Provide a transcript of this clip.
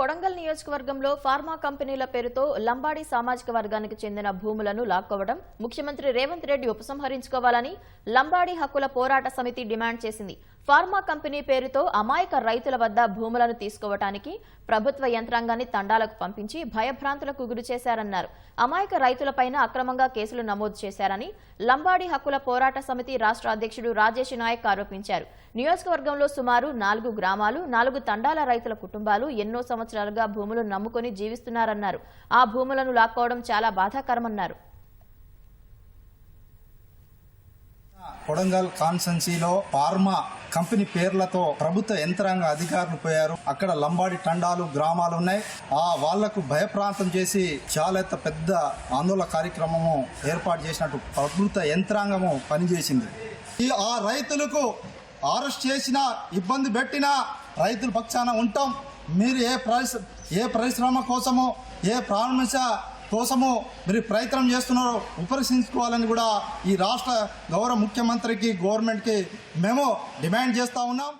కొడంగల్ నియోజకవర్గంలో ఫార్మా కంపెనీల పేరుతో లంబాడి సామాజిక వర్గానికి చెందిన భూములను లాక్కోవడం ముఖ్యమంత్రి రేవంత్ రెడ్డి ఉపసంహరించుకోవాలని లంబాడి హక్కుల పోరాట సమితి డిమాండ్ చేసింది. ఫార్మా కంపెనీ పేరుతో అమాయక రైతుల వద్ద భూములను తీసుకోవటానికి ప్రభుత్వ యంత్రాంగాన్ని తండాలకు పంపించి భయభ్రాంతులకు గురి చేశారన్నారు. అమాయక రైతులపైన అక్రమంగా కేసులు నమోదు చేశారని లంబాడి హక్కుల పోరాట సమితి రాష్ట్ర అధ్యక్షుడు రాజేష్ నాయక్ ఆరోపించారు. నియోజకవర్గంలో సుమారు నాలుగు గ్రామాలు నాలుగు తండాల రైతుల కుటుంబాలు ఎన్నో సంవత్సరాలుగా భూములు నమ్ముకొని జీవిస్తున్నారన్నారు. ఆ భూములను లాక్కోవడం చాలా బాధాకరమన్నారు. కొడంగల్ కాన్సెన్సీలో ఫార్మా కంపెనీ పేర్లతో ప్రభుత్వ యంత్రాంగ అధికారులు పోయారు. అక్కడ లంబాడి తండాలు గ్రామాలు ఉన్నాయి. ఆ వాళ్ళకు భయప్రాంతం చేసి చాలా పెద్ద ఆందోళన కార్యక్రమము ఏర్పాటు చేసినట్టు ప్రభుత్వ యంత్రాంగము పనిచేసింది. ఈ ఆ రైతులకు అరెస్ట్ చేసినా ఇబ్బంది పెట్టినా రైతుల పక్షాన ఉంటాం. మీరు ఏ పరిశ్ర ఏ పరిశ్రమ కోసమో ఏ ప్రారంభించ కోసము మీరు ప్రయత్నం చేస్తున్నారో ఉపరిశించుకోవాలని కూడా ఈ రాష్ట్ర గౌరవ ముఖ్యమంత్రికి గవర్నమెంట్కి మేము డిమాండ్ చేస్తూ ఉన్నాం.